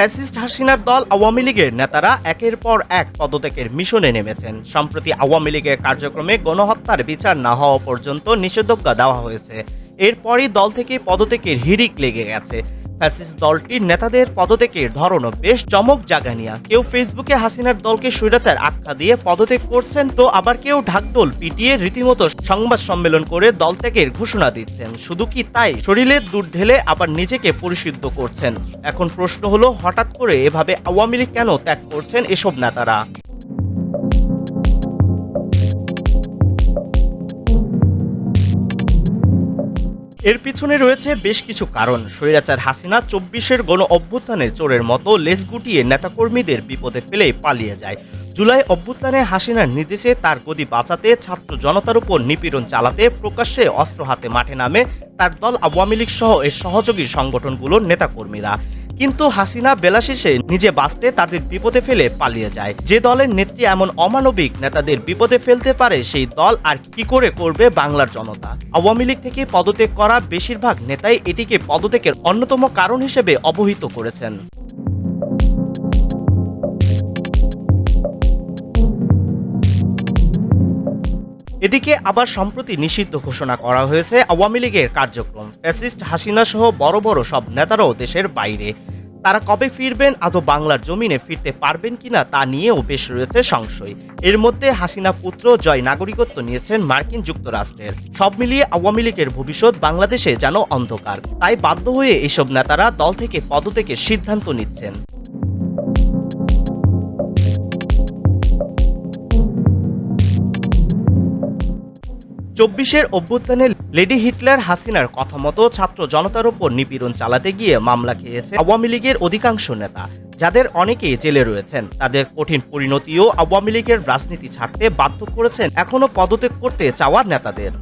Fascist হাসিনার দল আওয়ামী লীগের নেতারা একের পর এক পদত্যাগের মিশনে নেমেছেন। সম্প্রতি আওয়ামী লীগের কার্যক্রমে গণহত্যার বিচার না হওয়া পর্যন্ত নিষেধাজ্ঞা দেওয়া হয়েছে। এরপরই দল থেকে পদত্যাগের হিড়িক লেগে গেছে। ফ্যাসিস্ট দলটির নেতাদের পদত্যাগের ধরনও বেশ চমক জাগানিয়া কেউ ফেসবুকে হাসিনার দলকে স্বৈরাচার আখ্যা দিয়ে পদত্যাগ করছেন, তো আবার কেউ ঢাকঢোল পিটিয়ে রীতিমতো সংবাদ সম্মেলন করে দল ত্যাগের ঘোষণা দিচ্ছেন। শুধু কি তাই? শরীরের দূর ঢেলে আবার নিজেকে পরিশুদ্ধ করছেন। এখন প্রশ্ন হলো, হঠাৎ করে এভাবে আওয়ামী লীগ কেন ত্যাগ করছেন এসব নেতারা? এর পিছনে রয়েছে বেশ কিছু কারণ। স্বৈরাচার হাসিনা চব্বিশের গণ অভ্যুত্থানে চোরের মতো লেজ গুটিয়ে নেতাকর্মীদের বিপদে ফেলে পালিয়ে যায়। জুলাই অভ্যুত্থানে হাসিনার নির্দেশে তার গদি বাঁচাতে, ছাত্র জনতার উপর নিপীড়ন চালাতে, প্রকাশ্যে অস্ত্র হাতে মাঠে নামে তার দল আওয়ামী লীগ সহ এর সহযোগী সংগঠনগুলোর নেতাকর্মীরা। কিন্তু হাসিনা বেলা শেষে নিজে বাঁচতে তাদের বিপদে ফেলে পালিয়ে যায়। যে দলের নেত্রী এমন অমানবিক নেতাদের বিপদে ফেলতে পারে, সেই দল আর কি করে করবে বাংলার জনতা? আওয়ামী লীগ থেকে পদত্যাগ করা বেশিরভাগ নেতাই এটিকে পদত্যাগের অন্যতম কারণ হিসেবে অবহিত করেছেন। এদিকে আবার সম্প্রতি নিষিদ্ধ ঘোষণা করা হয়েছে আওয়ামী লীগের কার্যক্রম। ফ্যাসিস্ট হাসিনা সহ বড় বড় সব নেতারাও দেশের বাইরে। তারা কবে ফিরবেন আদৌ বাংলার জমিনে ফিরতে পারবেন কিনা তা নিয়েও বেশ রয়েছে সংশয়। এর মধ্যে হাসিনা পুত্র জয় নাগরিকত্ব নিয়েছেন মার্কিন যুক্তরাষ্ট্রের। সব মিলিয়ে আওয়ামী লীগের ভবিষ্যৎ বাংলাদেশে যেন অন্ধকার। তাই বাধ্য হয়ে এসব নেতারা দল থেকে পদত্যাগের সিদ্ধান্ত নিচ্ছেন। চব্বিশের অভ্যুত্থানে লেডি হিটলার হাসিনার কথা মতো ছাত্র জনতার ওপর নিপীড়ন চালাতে গিয়ে মামলা খেয়েছে আওয়ামী লীগের অধিকাংশ নেতা, যাদের অনেকেই জেলে রয়েছেন। তাদের কঠিন পরিণতিও আওয়ামী লীগের রাজনীতি ছাড়তে বাধ্য করেছেন। এখনও পদত্যাগ করতে চাওয়ার নেতাদের।